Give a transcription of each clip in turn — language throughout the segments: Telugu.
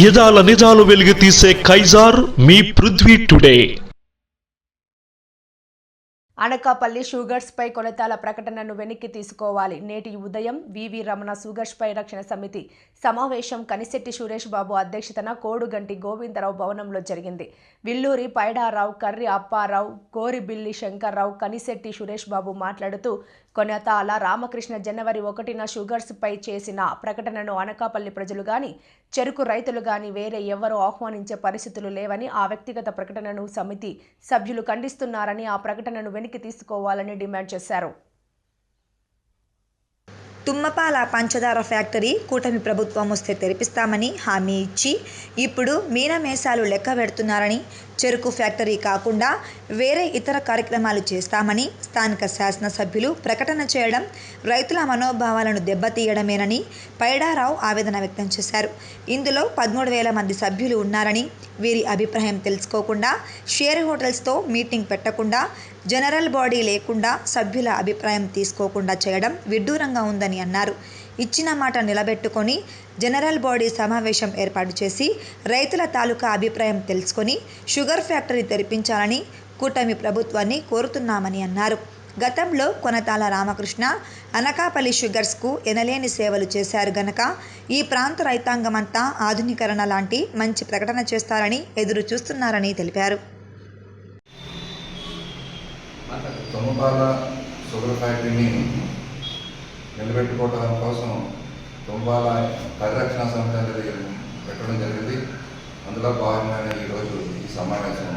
యదాల నిజాలు వెలుగు తీసే కైజార్ మీ పృథ్వీ టుడే. అనకాపల్లి షుగర్స్పై కొలతాల ప్రకటనను వెనక్కి తీసుకోవాలి. నేటి ఉదయం వివి రమణ షుగర్స్పై రక్షణ సమితి సమావేశం కనిశెట్టి సురేష్ బాబు అధ్యక్షతన కోడుగంటి గోవిందరావు భవనంలో జరిగింది. విల్లూరి పైడారావు కర్రి అప్పారావు కోరిబిల్లి శంకర్రావు కనిశెట్టి సురేష్ బాబు మాట్లాడుతూ కొనతాల రామకృష్ణ జనవరి ఒకటిన షుగర్స్పై చేసిన ప్రకటనను అనకాపల్లి ప్రజలు గాని చెరుకు రైతులు గాని వేరే ఎవరూ ఆహ్వానించే పరిస్థితులు లేవని ఆ వ్యక్తిగత ప్రకటనను సమితి సభ్యులు ఖండిస్తున్నారని ఆ ప్రకటనను వెనక్కి తీసుకోవాలని డిమాండ్ చేశారు. తుమ్మపాల పంచదార ఫ్యాక్టరీ కూటమి ప్రభుత్వం వస్తే తెరిపిస్తామని హామీ ఇచ్చి ఇప్పుడు మీనమేసాలు లెక్క పెడుతున్నారని చెరుకు ఫ్యాక్టరీ కాకుండా వేరే ఇతర కార్యక్రమాలు చేస్తామని స్థానిక శాసనసభ్యులు ప్రకటన చేయడం రైతుల మనోభావాలను దెబ్బతీయడమేనని పైడారావు ఆవేదన వ్యక్తం చేశారు. ఇందులో పదమూడు వేల మంది సభ్యులు ఉన్నారని వీరి అభిప్రాయం తెలుసుకోకుండా షేర్ హోటల్స్తో మీటింగ్ పెట్టకుండా జనరల్ బాడీ లేకుండా సభ్యుల అభిప్రాయం తీసుకోకుండా చేయడం విడ్డూరంగా ఉందని అన్నారు. ఇచ్చిన మాట నిలబెట్టుకొని జనరల్ బాడీ సమావేశం ఏర్పాటు చేసి రైతుల తాలూకా అభిప్రాయం తెలుసుకొని షుగర్ ఫ్యాక్టరీ తెరిపించాలని కూటమి ప్రభుత్వాన్ని కోరుతున్నామని అన్నారు. గతంలో కొనతాల రామకృష్ణ అనకాపల్లి షుగర్స్కు ఎనలేని సేవలు చేశారు గనక ఈ ప్రాంత రైతాంగమంతా ఆధునీకరణ లాంటి మంచి ప్రకటన చేస్తారని ఎదురు చూస్తున్నారని తెలిపారు. తుమ్మపాల షుగర్ ఫ్యాక్టరీని నిలబెట్టుకోవడం కోసం తుంబాల పరిరక్షణ సమితి అనేది పెట్టడం జరిగింది. అందులో భాగంగానే ఈరోజు ఈ సమావేశం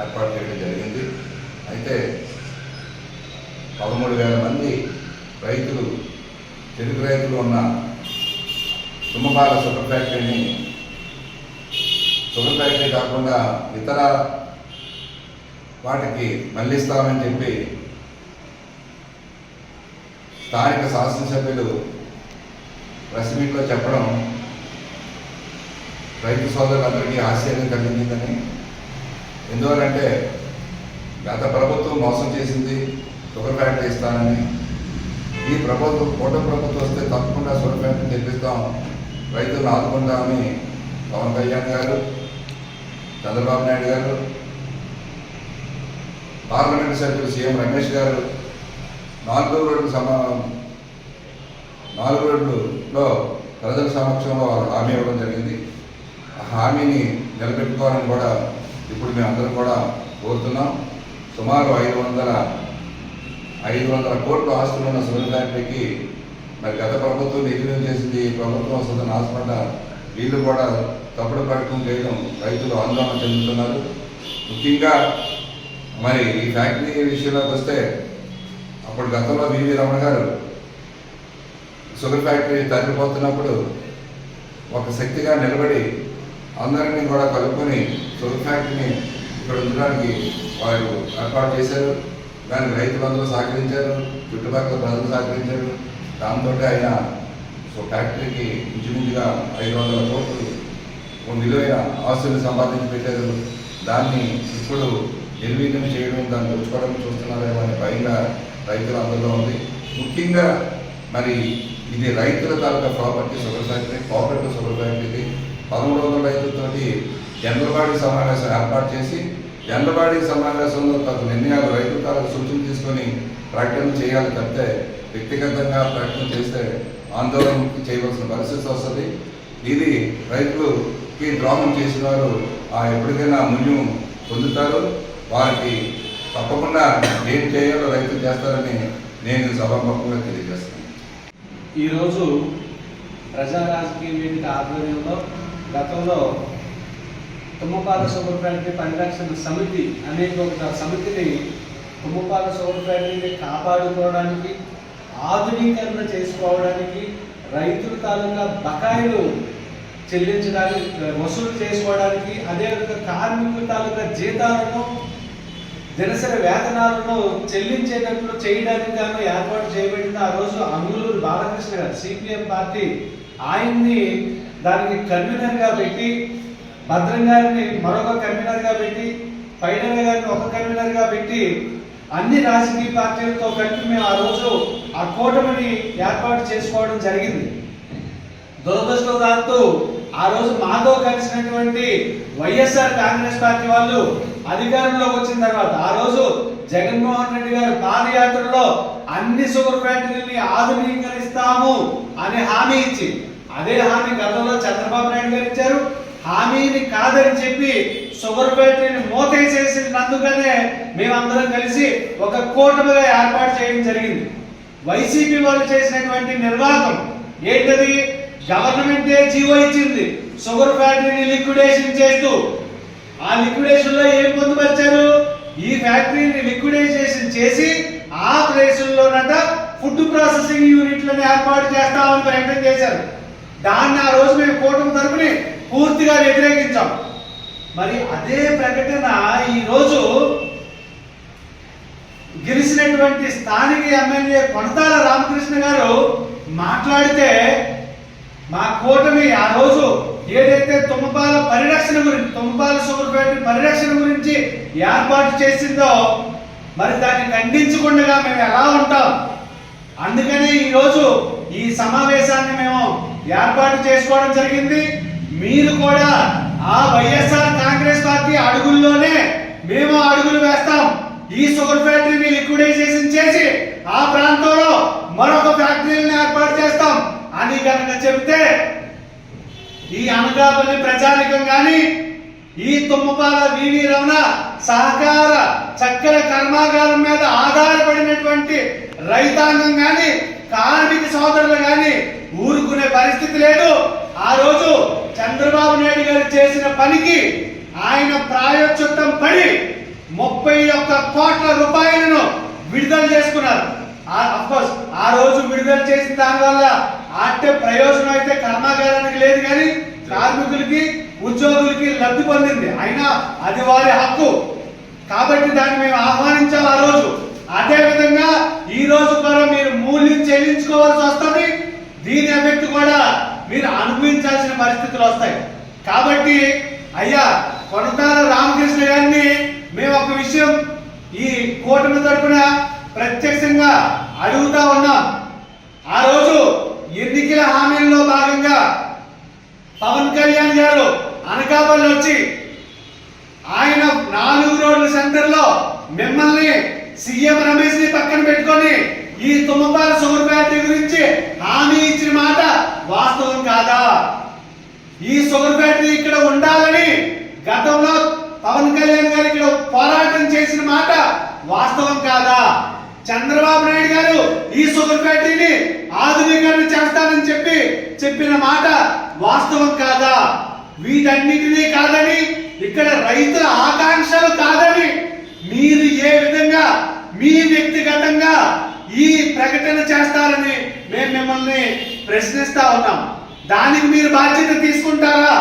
ఏర్పాటు చేయడం జరిగింది. అయితే పదమూడు వేల మంది రైతులు చెరుకు రైతులు ఉన్న తుమ్మపాల షుగర్ ఫ్యాక్టరీని షుగర్ ఫ్యాక్టరీ కాకుండా ఇతర వాటికి మళ్ళిస్తామని చెప్పి స్థానిక శాసనసభ్యులు ప్రెస్ మీట్లో చెప్పడం రైతు సోదరులందరికీ ఆశ్చర్యం కలిగిందని ఎందువలంటే గత ప్రభుత్వం మోసం చేసింది షుగర్ ఫ్యాక్టరీ ఇస్తానని. ఈ ప్రభుత్వం కోట ప్రభుత్వం వస్తే తప్పకుండా షుగర్ ఫ్యాక్టరీ తెప్పిస్తాం. రైతులను ఆదుకుంటామని పవన్ కళ్యాణ్ గారు చంద్రబాబు నాయుడు గారు పార్లమెంట్ సభ్యులు సీఎం రమేష్ గారు నాలుగో రోడ్డు సమా నాలుగు రోడ్లలో ప్రజల సమక్షంలో వారు హామీ ఇవ్వడం జరిగింది. ఆ హామీని నిలబెట్టుకోవాలని కూడా ఇప్పుడు మేమందరం కూడా కోరుతున్నాం. సుమారు ఐదు వందల ఐదు వందల కోట్ల ఆస్తులు ఉన్న సూర్య ఫ్యాక్టరీకి మరి గత ప్రభుత్వం నిధులు చేసింది ఈ ప్రభుత్వం వస్తుందని ఆశపడ్డ వీళ్ళు కూడా తప్పుడు ప్రకటన చేయడం రైతులు ఆందోళన చెందుతున్నారు. ముఖ్యంగా మరి ఈ ఫ్యాక్టరీ విషయంలోకి వస్తే అప్పుడు గతంలో వివి రమణ గారు షుగర్ ఫ్యాక్టరీ తరలిపోతున్నప్పుడు ఒక శక్తిగా నిలబడి అందరినీ కూడా కలుపుకొని షుగర్ ఫ్యాక్టరీని ఇక్కడ ఉంచడానికి వారు ఏర్పాటు చేశారు. దానికి రైతులందరూ సహకరించారు చుట్టుపక్కల ప్రజలు సహకరించారు. దాంతో ఆయన సో ఫ్యాక్టరీకి ఇంచుమించుగా ఐదు వందల కోట్లు ఓ విలువైన ఆస్తులు సంపాదించి పెట్టారు. దాన్ని ఇప్పుడు నిర్వీర్యం చేయడం దాన్ని దోచుకోవడం చూస్తున్నారేమో అనే భయంగా రైతుల అందరిలో ఉంది. ముఖ్యంగా మరి ఇది రైతుల తాలూకా property sugar factory cooperative sugar factory పదమూడు వందల రైతులతోటి జనరల్బాడీ సమావేశం ఏర్పాటు చేసి జనరల్బాడీ సమావేశంలో తగు నిర్ణయాలు రైతుల తాలూకా సూచన తీసుకొని ప్రకటన చేయాలి తప్పితే వ్యక్తిగతంగా ప్రకటన చేస్తే ఆందోళన చేయవలసిన పరిస్థితి వస్తుంది. ఇది రైతులకి ద్రోహం చేసిన వారు ఆ ఎప్పటికైనా మున్యం పొందుతారు. వారికి తప్పకుండా ఏం చేయాలో రైతులు చేస్తారని నేను సభాముఖంగా తెలియజేస్తాను ఈరోజు ప్రజా రాజకీయ వేదిక ఆధ్వర్యంలో గతంలో తుమ్మపాల సూపర్ ఫ్యాక్టరీ పరిరక్షణ సమితి అనేక ఒక సమితిని తుమ్మపాల సూపర్ ఫ్యాక్టరీని కాపాడుకోవడానికి ఆధునీకరణ చేసుకోవడానికి రైతుల తాలూకా బకాయిలు చెల్లించడానికి వసూలు చేసుకోవడానికి అదేవిధంగా కార్మికుల తాలూకా జీతాలను దినసరి వేతనాలను చెల్లించేటట్లు చేయడానికి గాను ఏర్పాటు చేయబడింది ఆ రోజు అంగులూరు బాలకృష్ణ గారు సిపిఎం పార్టీ ఆయన్ని దానికి కన్వీనర్గా పెట్టి భద్రం గారిని మరొక కన్వీనర్గా పెట్టి పైడల గారిని ఒక కన్వీనర్గా పెట్టి అన్ని రాజకీయ పార్టీలతో కలిపి మేము ఆ రోజు ఆ కూటమిని ఏర్పాటు చేసుకోవడం జరిగింది. దురదృష్టవశాత్తు ఆ రోజు మాతో కలిసినటువంటి వైఎస్ఆర్ కాంగ్రెస్ పార్టీ వాళ్ళు అధికారంలోకి వచ్చిన తర్వాత ఆ రోజు జగన్మోహన్ రెడ్డి గారు పాదయాత్రలో అన్ని సూపర్ ఫ్యాక్టరీని ఆధునీకరిస్తాము అనే హామీ ఇచ్చి అదే హామీ గతంలో చంద్రబాబు నాయుడు గారు ఇచ్చారు. హామీని కాదని చెప్పి షుగర్ ఫ్యాక్టరీని మోతేసేసినందుకనే మేమందరం కలిసి ఒక కూటమిగా ఏర్పాటు చేయడం జరిగింది. వైసీపీ వాళ్ళు చేసినటువంటి నిర్వాహకం ఏంటది? గవర్నమెంటే జీవో ఇచ్చింది? షుగర్ ఫ్యాక్టరీని లిక్విడేషన్ చేస్తూ. ఆ లిక్విడేషన్లో ఏం పొందుపరిచారు? ఈ ఫ్యాక్టరీని లిక్విడేషన్ చేసి ఆ ప్రదేశంలోనట ఫుడ్ ప్రాసెసింగ్ యూనిట్లను ఏర్పాటు చేస్తామని ప్రకటన చేశారు. దాన్ని ఆ రోజు మేము కూటమి తరపుని పూర్తిగా వ్యతిరేకించాం. మరి అదే ప్రకటన ఈ రోజు గెలిచినటువంటి స్థానిక ఎమ్మెల్యే కొనతాల రామకృష్ణ గారు మాట్లాడితే మా కూటమి ఆ రోజు ఏదైతే తుమ్మపాల పరిరక్షణ గురించి తుమ్మపాల షుగర్ పరిరక్షణ గురించి ఏర్పాటు చేసిందో మరి దాన్ని ఖండించకుండా మేము ఎలా ఉంటాం? అందుకనే ఈరోజు ఈ సమావేశాన్ని మేము ఏర్పాటు చేసుకోవడం జరిగింది. మీరు కూడా ఆ వైఎస్ఆర్ కాంగ్రెస్ పార్టీ అడుగుల్లోనే మేము అడుగులు వేస్తాం. ఈ షుగర్ ఫ్యాక్టరీని లిక్విడైజేషన్ చేసి ఆ ప్రాంతంలో మరొక ఫ్యాక్టరీని ఏర్పాటు చేస్తాం. అని కనుక చెప్తే ఈ అనకాపల్లి ప్రజానికం కానీ ఈ తుమ్మపాల వివి రమణ సహకార చక్కెర కర్మాగారం మీద ఆధారపడినటువంటి రైతాంగం కానీ కార్మిక సోదరులు కానీ ఊరుకునే పరిస్థితి లేదు. ఆ రోజు చంద్రబాబు నాయుడు గారు చేసిన పనికి ఆయన ప్రాయోచిత్తం పడి ముప్పై ఒక్క కోట్ల రూపాయలను విడుదల చేసుకున్నారు. ఆ రోజు విడుదల చేసిన దానివల్ల ఆటే ప్రయోజనం అయితే కర్మాగారానికి లేదు కానీ కార్మికులకి ఉద్యోగులకి లబ్ధి పొందింది. అయినా అది వారి హక్కు. కాబట్టి దాన్ని మేము ఆహ్వానించాం ఆ రోజు. అదే విధంగా ఈ రోజు కూడా మీరు మూల్యం చెల్లించుకోవాల్సి వస్తుంది. దీని ఎఫెక్ట్ కూడా మీరు అనుభవించాల్సిన పరిస్థితులు వస్తాయి. కాబట్టి అయ్యా కొనతాల రామకృష్ణ గారిని మేము ఒక విషయం ఈ కూటమి తరఫున ప్రత్యక్షంగా అడుగుతా ఉన్నాం. ఆ రోజు ఎన్నికల హామీల్లో భాగంగా పవన్ కళ్యాణ్ గారు అనకాపల్లి వచ్చి ఆయన నాలుగు రోడ్ల సెంటర్లో మిమ్మల్ని సీఎం రమేష్ని పక్కన పెట్టుకొని ఈ తుమ్మపాల షుగర్ ఫ్యాక్టరీ గురించి హామీ ఇచ్చిన మాట వాస్తవం కాదా? ఈ షుగర్ ఫ్యాక్టరీ ఇక్కడ ఉండాలని గతంలో పవన్ కళ్యాణ్ గారు ఇక్కడ పోరాటం చేసిన మాట వాస్తవం కాదా? చంద్రబాబు నాయుడు గారు ఈ షుగర్ ఫ్యాక్టరీని ఆధునీకరణ చేస్తానని చెప్పి చెప్పిన మాట వాస్తవం కాదా? వీటన్నిటినీ కాదని ఇక్కడ రైతుల ఆకాంక్షలు కాదని మీరు ఏ విధంగా మీ వ్యక్తిగతంగా ఈ ప్రకటన చేస్తారని మేము మిమ్మల్ని ప్రశ్నిస్తా ఉన్నాం. దానికి మీరు బాధ్యత తీసుకుంటారా?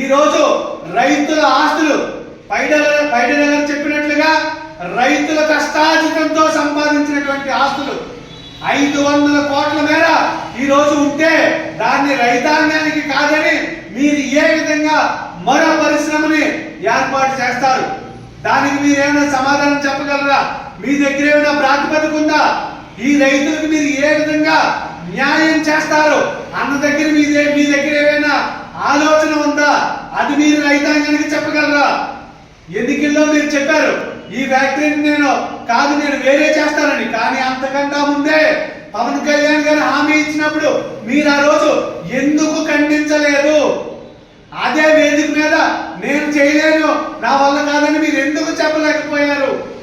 ఈ రోజు రైతుల ఆస్తులు పైడల పైడల చెప్పినట్లుగా రైతుల కష్టాజితంతో సంపాదించినటువంటి ఆస్తులు ఐదు వందల కోట్ల మేర ఈ రోజు ఉంటే దాన్ని రైతాంగానికి కాదని మీరు ఏ విధంగా మరో పరిశ్రమని ఏర్పాటు చేస్తారు? దానికి మీరు ఏమైనా సమాధానం చెప్పగలరా? మీ దగ్గర ఏమైనా ప్రాతిపదిక ఉందా? ఈ రైతులకు మీరు ఏ విధంగా న్యాయం చేస్తారు? అన్న దగ్గర మీ మీ దగ్గర ఏమైనా ఆలోచన ఉందా? అది మీరు రైతాంగానికి చెప్పగలరా? ఎన్నికల్లో మీరు చెప్పారు ఈ ఫ్యాక్టరీని నేను కాదు నేను వేరే చేస్తానని. కానీ అంతకంటా ముందే పవన్ కళ్యాణ్ గారు హామీ ఇచ్చినప్పుడు మీరు ఆ రోజు ఎందుకు ఖండించలేదు? అదే వేదిక మీద నేను చేయలేను నా వల్ల కాదని మీరు ఎందుకు చెప్పలేకపోయారు?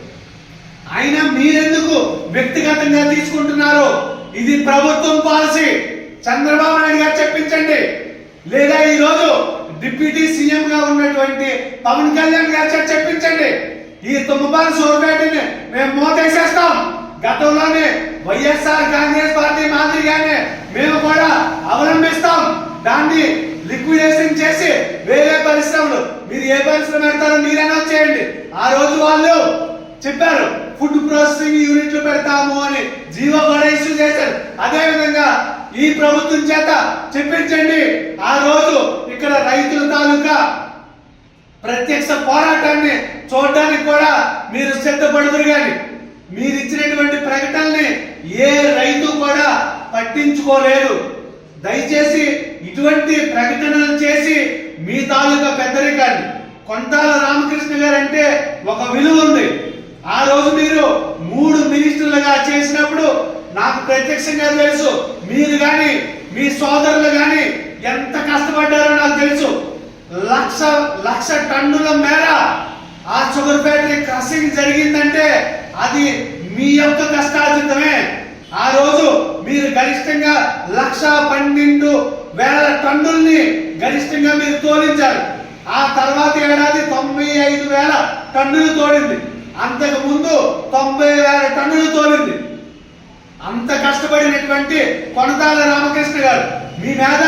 అయినా మీరెందుకు వ్యక్తిగతంగా తీసుకుంటున్నారు? ఇది ప్రభుత్వం పాలసీ. చంద్రబాబు నాయుడు గారు చెప్పించండి. లేదా ఈరోజు డిప్యూటీ సీఎం గా ఉన్నటువంటి పవన్ కళ్యాణ్ గారు చెప్పించండి. ఈ తుమ్మపాల సోర్పేటని మేము మోతేసేస్తాం. గతంలోనే వైఎస్ఆర్ కాంగ్రెస్ పార్టీ మాదిరిగానే మేము కూడా అవలంబిస్తాం. దాన్ని లిక్విడేషన్ చేసి వేరే పరిశ్రమలు మీరు ఏ పరిశ్రమ పెడతారో మీరైనా చేయండి. ఆ రోజు వాళ్ళు చెప్పారు ఫుడ్ ప్రాసెసింగ్ యూనిట్లు పెడతాము అని జీవో కూడా ఇష్యూ చేశారు. అదే విధంగా ఈ ప్రభుత్వం చేత చెప్పించండి ఆ రోజు ఇక్కడ రైతుల తాలూకా ప్రత్యక్ష పోరాటాన్ని చూడడానికి కూడా మీరు సిద్ధపడుతురు కానీ మీరు ఇచ్చినటువంటి ప్రకటనల్ని ఏ రైతు కూడా పట్టించుకోలేదు. దయచేసి ఇటువంటి ప్రకటనలు చేసి మీ తాలూకా పెద్దరికాన్ని కొంటాల రామకృష్ణ గారు అంటే ఒక విలువ ఉంది. ఆ రోజు మీరు మూడు మినిస్టర్లుగా చేసినప్పుడు నాకు ప్రత్యక్షంగా తెలుసు మీరు కానీ మీ సోదరులు కానీ ఎంత కష్టపడ్డారో నాకు తెలుసు. లక్ష లక్ష టన్నుల మేర ఆ షుగర్ ఫ్యాక్టరీ క్రషింగ్ జరిగిందంటే అది మీ యొక్క కష్టార్జితమే. ఆ రోజు మీరు గరిష్టంగా లక్ష పన్నెండు వేల టన్నుల్ని గరిష్టంగా మీరు తోలించారు. ఆ తర్వాత ఏడాది తొంభై ఐదు వేల టన్నులు తోడింది అంతకు ముందు తొంభై వేల టన్నులు తోలింది. అంత కష్టపడినటువంటి కొనతాల రామకృష్ణ గారు మీ మీద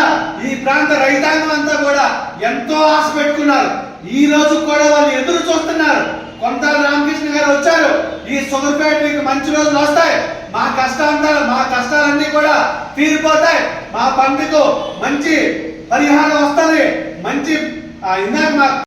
ఈ ప్రాంత రైతాంగం అంతా కూడా ఎంతో ఆశ పెట్టుకున్నారు. ఈ రోజు కూడా వాళ్ళు ఎదురు చూస్తున్నారు. కొంత రామకృష్ణ గారు వచ్చారు. ఈ సుగర్పేట మీకు మంచి రోజులు వస్తాయి. మా కష్టాంతాలు మా కష్టాలన్నీ కూడా తీరిపోతాయి. మా పంటకు మంచి పరిహారం వస్తుంది. మంచి ఆ, ఇందాక మా